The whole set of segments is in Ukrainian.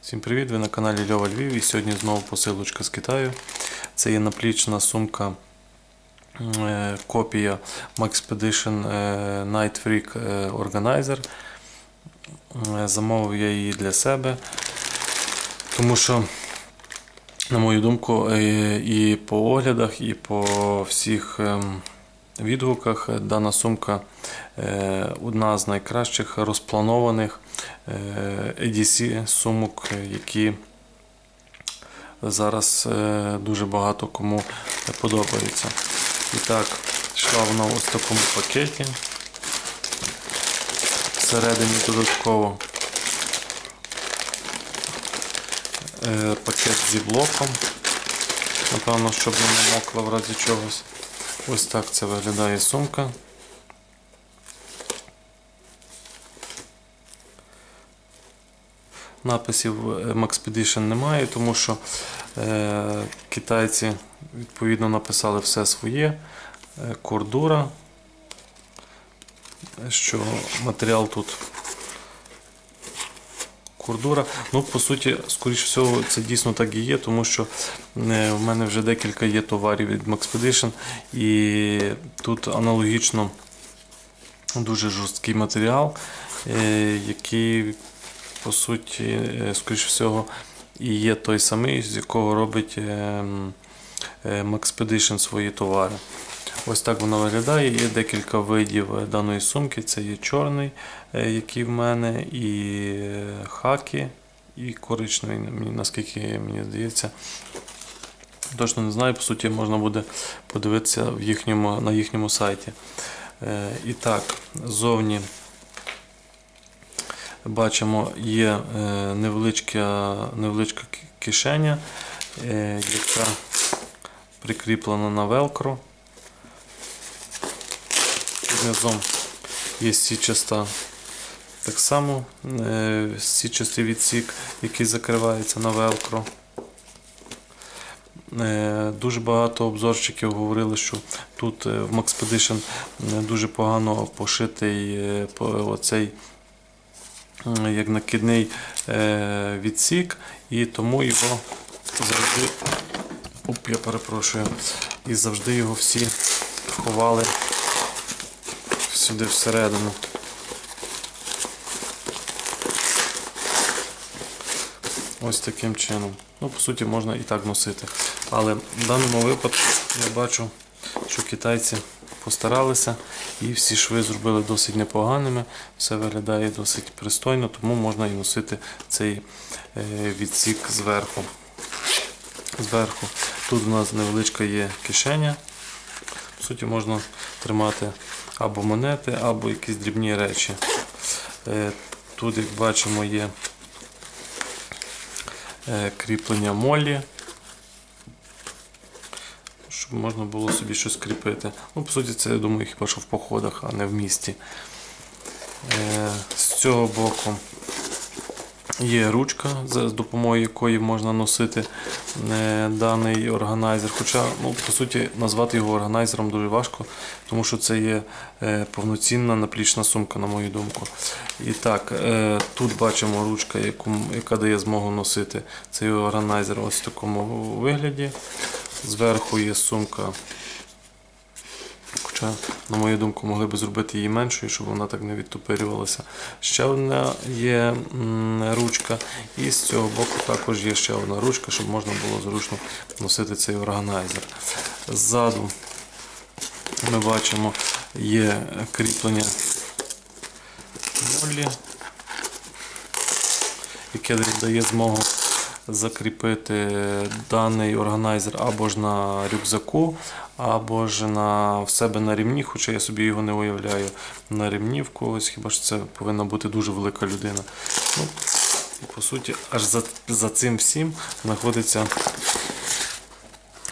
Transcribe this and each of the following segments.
Всім привіт! Ви на каналі Льова Львів і сьогодні знову посилочка з Китаю. Це є наплічна сумка, е, копія Maxpedition е, Night Freak е, Organizer. Замовив я її для себе, тому що, на мою думку, і по оглядах, і по всіх ем, відгуках дана сумка одна з найкращих розпланованих е, EDC сумок, е, які зараз е, дуже багато кому подобаються. І так, йшла вона ось в такому пакеті. Всередині додатково е, пакет зі блоком. Напевно, щоб не мокла в разі чогось. Ось так це виглядає сумка. Написів е, Maxpedition немає, тому що е, китайці відповідно написали все своє. Е, кордура, що матеріал тут кордура. Ну, по суті, скоріш всього, це дійсно так і є, тому що е, в мене вже декілька є товарів від Maxpedition, і тут аналогічно дуже жорсткий матеріал, е, який, по суті, е, скоріш всього, і є той самий, з якого робить е, е, Maxpedition свої товари. Ось так воно виглядає. Є декілька видів е, даної сумки. Це є чорний, який в мене, і хаки, і коричневий, наскільки мені здається. Точно не знаю, по суті, можна буде подивитися в їхньому, на їхньому сайті. І так, ззовні бачимо, є е, невеличка, невеличка кишеня, е, яка прикріплена на велкро. Низом є січаста так само е, січастий відсік, який закривається на велкро. Дуже багато обзорщиків говорили, що тут в Maxpedition дуже погано пошитий оцей як накидний е, відсік, і тому його завжди, оп, я перепрошую, і завжди його всі ховали сюди всередину. Ось таким чином. Ну, по суті, можна і так носити. Але в даному випадку я бачу, що китайці постаралися і всі шви зробили досить непоганими. Все виглядає досить пристойно, тому можна і носити цей е, відсік зверху. Зверху. Тут у нас невеличка є кишеня. По суті, можна тримати або монети, або якісь дрібні речі. Е, Тут, як бачимо, є е, кріплення молі, щоб можна було собі щось кріпити. Ну, по суті, це, я думаю, хіба що в походах, а не в місті. Е, З цього боку є ручка, з допомогою якої можна носити е, даний органайзер. Хоча, ну, по суті, назвати його органайзером дуже важко, тому що це є е, повноцінна наплічна сумка, на мою думку. І так, тут бачимо ручка, яка дає змогу носити цей органайзер ось в такому вигляді. Зверху є сумка. Хоча, на мою думку, могли б зробити її меншою, щоб вона так не відтопирювалася. Ще одна є ручка, і з цього боку також є ще одна ручка, щоб можна було зручно носити цей органайзер. Ззаду ми бачимо є кріплення молі, яке дає змогу закріпити даний органайзер або ж на рюкзаку, або ж на, в себе на рівні, хоча я собі його не уявляю на рівні в когось, хіба ж це повинна бути дуже велика людина. Ну, і по суті, аж за, за цим всім знаходиться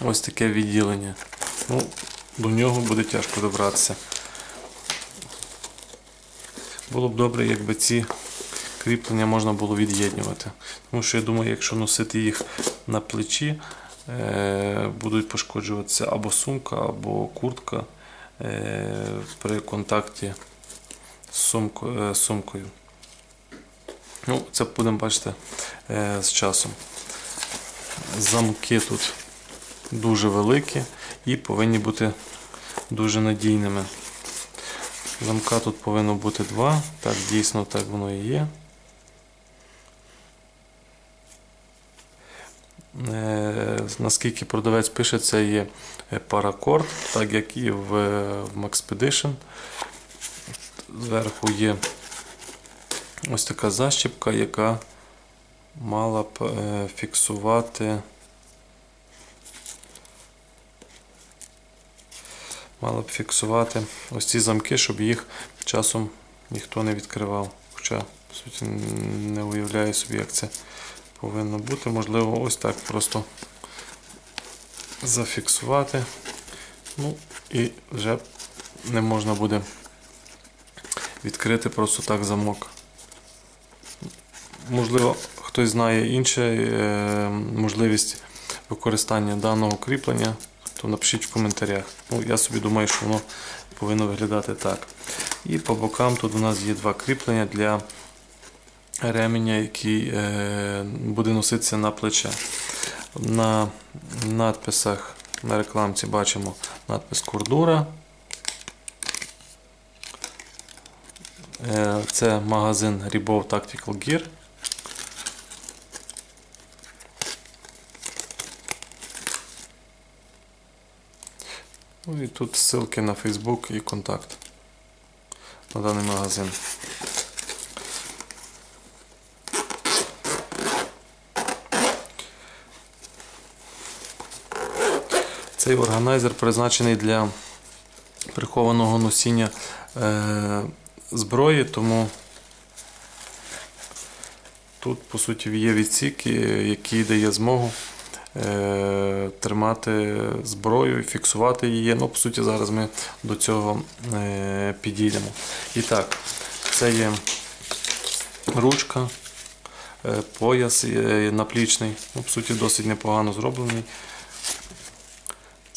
ось таке відділення. Ну, до нього буде тяжко добратися. Було б добре, якби ці кріплення можна було від'єднувати. Тому що я думаю, якщо носити їх на плечі, е, будуть пошкоджуватися або сумка, або куртка е, при контакті з сумкою. Ну, це будемо бачити е, з часом. Замки тут дуже великі і повинні бути дуже надійними. Замка тут повинно бути два. Так, дійсно так воно і є. Наскільки продавець пише, це є е, паракорд, так як і в, е, Maxpedition. Зверху є ось така защіпка, яка мала б е, фіксувати. Мала б фіксувати ось ці замки, щоб їх часом ніхто не відкривав. Хоча, по суті, не уявляю собі, як це повинно бути. Можливо, ось так просто зафіксувати. Ну і вже не можна буде відкрити просто так замок. Можливо, хтось знає іншу е, можливість використання даного кріплення, то напишіть в коментарях. Ну, Я собі думаю, що воно повинно виглядати так. І по бокам тут у нас є два кріплення для ременя, який е, буде носитися на плече. На надписах на рекламці бачимо надпис Кордура. Е, Це магазин Ribov Tactical Gear. Ну і тут ссылки на Facebook і контакт на даний магазин. Цей органайзер призначений для прихованого носіння е, зброї, тому тут, по суті, є відсік, який дає змогу е, тримати зброю і фіксувати її. Ну, по суті, зараз ми до цього е, підійдемо. І так, це є ручка, е, пояс е, наплічний, ну, по суті, досить непогано зроблений.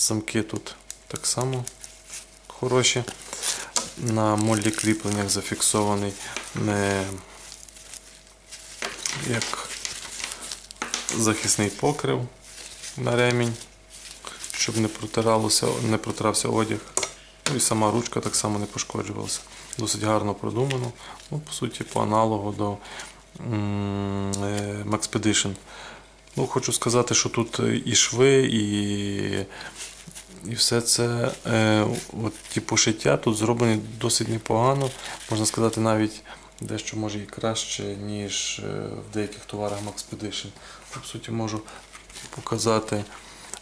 Замки тут так само хороші. На молі кріпленнях зафіксований не як захисний покрив на ремінь, щоб не протиралося, не протирався одяг. Ну і сама ручка так само не пошкоджувалася. Досить гарно продумано. Ну, По суті, по аналогу до Maxpedition. Ну, Хочу сказати, що тут і шви, і і все це е, от ті пошиття тут зроблені досить непогано. Можна сказати, навіть дещо може і краще, ніж в деяких товарах Maxpedition. По суті, можу показати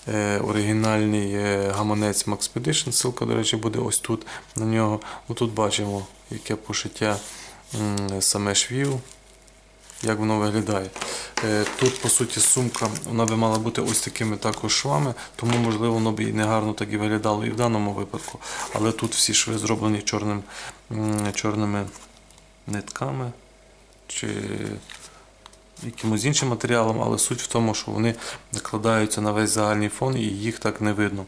е, оригінальний е, гаманець Maxpedition. Ссылка, до речі, буде ось тут на нього. Тут бачимо, яке пошиття саме швів як воно виглядає. Е, тут, по суті, сумка вона би мала бути ось такими також швами, тому, можливо, воно б і не гарно так і виглядало і в даному випадку. Але тут всі шви зроблені чорним, чорними нитками чи якимось іншим матеріалом, але суть в тому, що вони накладаються на весь загальний фон і їх так не видно.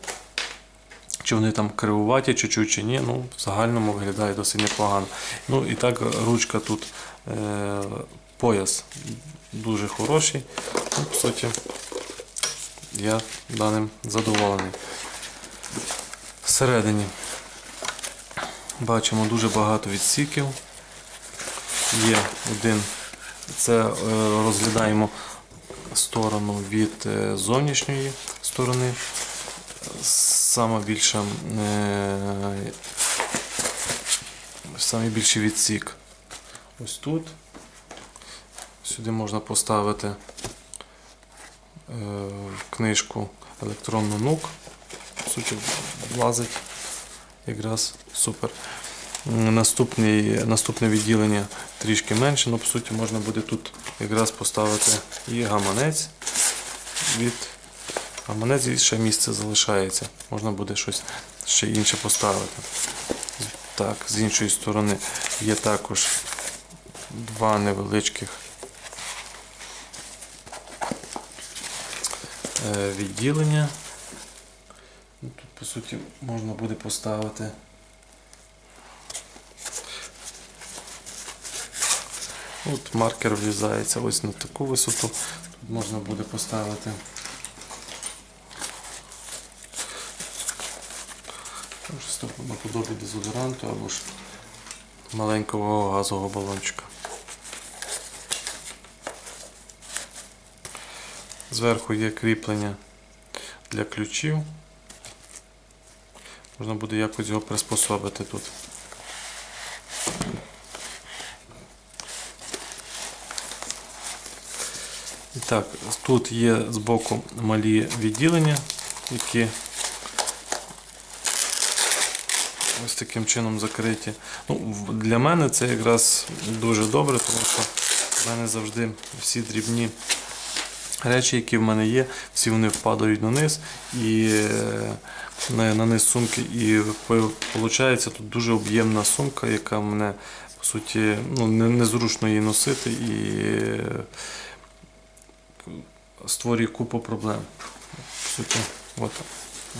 Чи вони там кривуваті чуть-чуть чи ні, ну в загальному виглядає досить непогано. Ну і так ручка тут е, пояс дуже хороший. Ну, По суті, я даним задоволений. Всередині бачимо дуже багато відсіків. Є один, це е, розглядаємо сторону від е, зовнішньої сторони. Саме більша, е, саме більший відсік ось тут. Сюди можна поставити е, книжку електронну нук. По суті, влазить якраз супер. Наступне відділення трішки менше, але по суті можна буде тут якраз поставити і гаманець. Від гаманець і ще місце залишається. Можна буде щось ще інше поставити. Так, З іншої сторони є також два невеличких відділення. Тут, по суті, можна буде поставити От маркер влізається ось на таку висоту. Тут можна буде поставити. Ну, наподобі дезодоранту або ж маленького газового балончика. Зверху є кріплення для ключів. Можна буде якось його приспособити тут. І так, тут є збоку малі відділення, які ось таким чином закриті. Ну, для мене це якраз дуже добре, тому що в мене завжди всі дрібні речі, які в мене є, всі вони впадають на низ і е, на, на низ сумки. І виходить тут дуже об'ємна сумка, яка мене по суті ну, незручно її носити і е, створює купу проблем. По суті, от,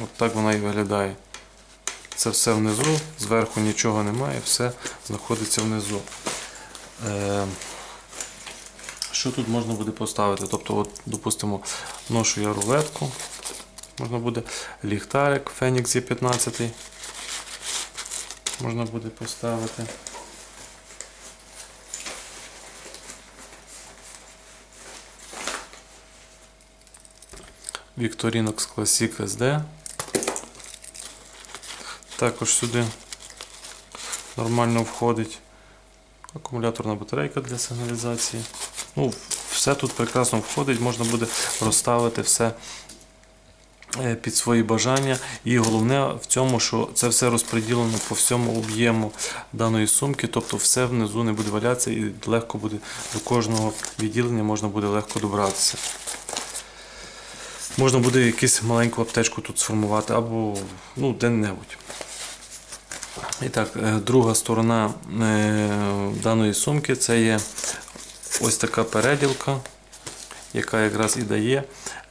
от так вона і виглядає. Це все внизу, зверху нічого немає, все знаходиться внизу. Е, що тут можна буде поставити? Тобто, от, допустимо, ношу я рулетку, можна буде ліхтарик Phoenix E15. Можна буде поставити. Victorinox Classic SD. Також сюди нормально входить акумуляторна батарейка для сигналізації. Ну, все тут прекрасно входить, можна буде розставити все е, під свої бажання. І головне в цьому, що це все розподілено по всьому об'єму даної сумки, тобто все внизу не буде валятися і легко буде до кожного відділення можна буде легко добратися. Можна буде якусь маленьку аптечку тут сформувати або ну, де-небудь. І так, е, друга сторона е, даної сумки це є ось така переділка, яка якраз і дає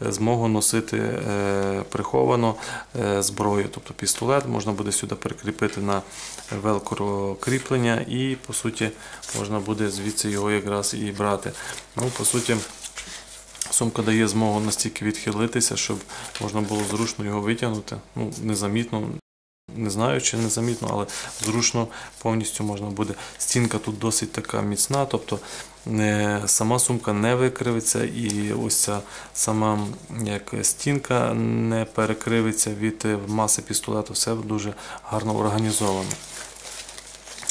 е, змогу носити е, приховано е, зброю, тобто пістолет, можна буде сюди прикріпити на велкро кріплення і по суті можна буде звідси його якраз і брати. Ну, по суті, Сумка дає змогу настільки відхилитися, щоб можна було зручно його витягнути. Ну, незамітно, не знаю, чи незамітно, але зручно повністю можна буде. Стінка тут досить така міцна, тобто сама сумка не викривиться і ось ця сама як стінка не перекривиться від е, маси пістолету. Все дуже гарно організовано.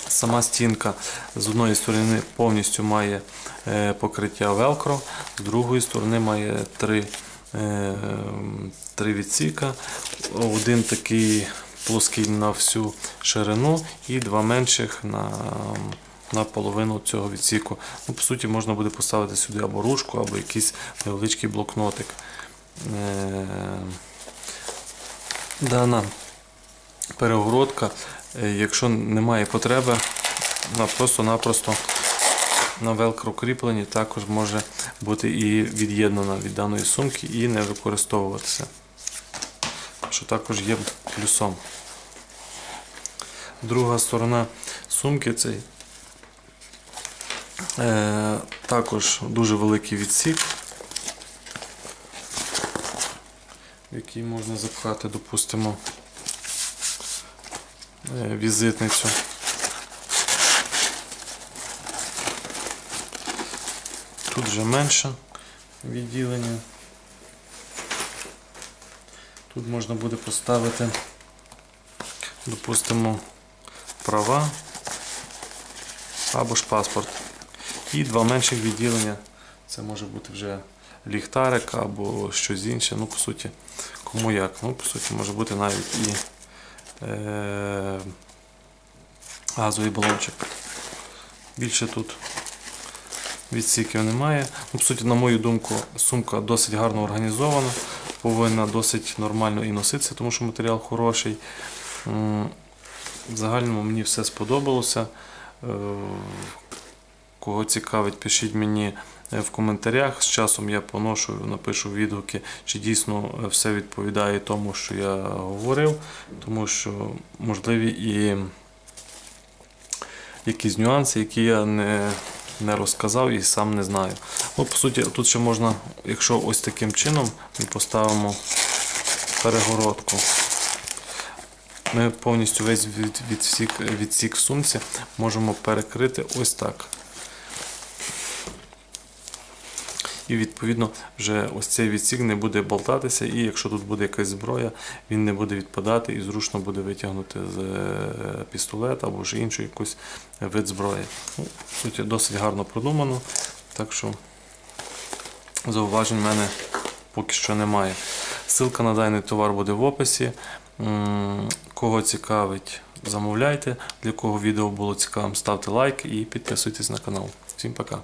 Сама стінка з одної сторони повністю має е, покриття велкро, з другої сторони має три, е, три відсіка. Один такий плоский на всю ширину і два менших на, на половину цього відсіку. Ну, по суті, можна буде поставити сюди або ручку, або якийсь невеличкий блокнотик. Е, Дана перегородка, е, якщо немає потреби, вона просто-напросто на велкро кріпленні також може бути і від'єднана від даної сумки і не використовуватися. Що також є плюсом. Друга сторона сумки цей е, також дуже великий відсік, в який можна запхати, допустимо, е, візитницю. Тут вже менше відділення. Тут можна буде поставити, допустимо, права або ж паспорт. І два менших відділення. Це може бути вже ліхтарик або щось інше. Ну, по суті, кому як. Ну, по суті, може бути навіть і е, газовий балончик. Більше тут відсіків немає. Ну, по суті, на мою думку, сумка досить гарно організована, повинна досить нормально і носитися, тому що матеріал хороший. В загальному мені все сподобалося. Кого цікавить, пишіть мені е, в коментарях. З часом я поношу, напишу відгуки, чи дійсно е, все відповідає тому, що я говорив, тому що можливі і якісь нюанси, які я не, не розказав і сам не знаю. Ну, по суті, тут ще можна, якщо ось таким чином ми поставимо перегородку. Ми повністю весь від- відсік, відсік сумці можемо перекрити ось так. І відповідно вже ось цей відсік не буде болтатися, і якщо тут буде якась зброя, він не буде відпадати і зручно буде витягнути з е, пістолета або ж інший якийсь вид зброї. Ну, суті, досить гарно продумано, так що зауважень в мене поки що немає. Ссылка на даний товар буде в описі. Кого цікавить, замовляйте. Для кого відео було цікавим, ставте лайк і підписуйтесь на канал. Всім пока!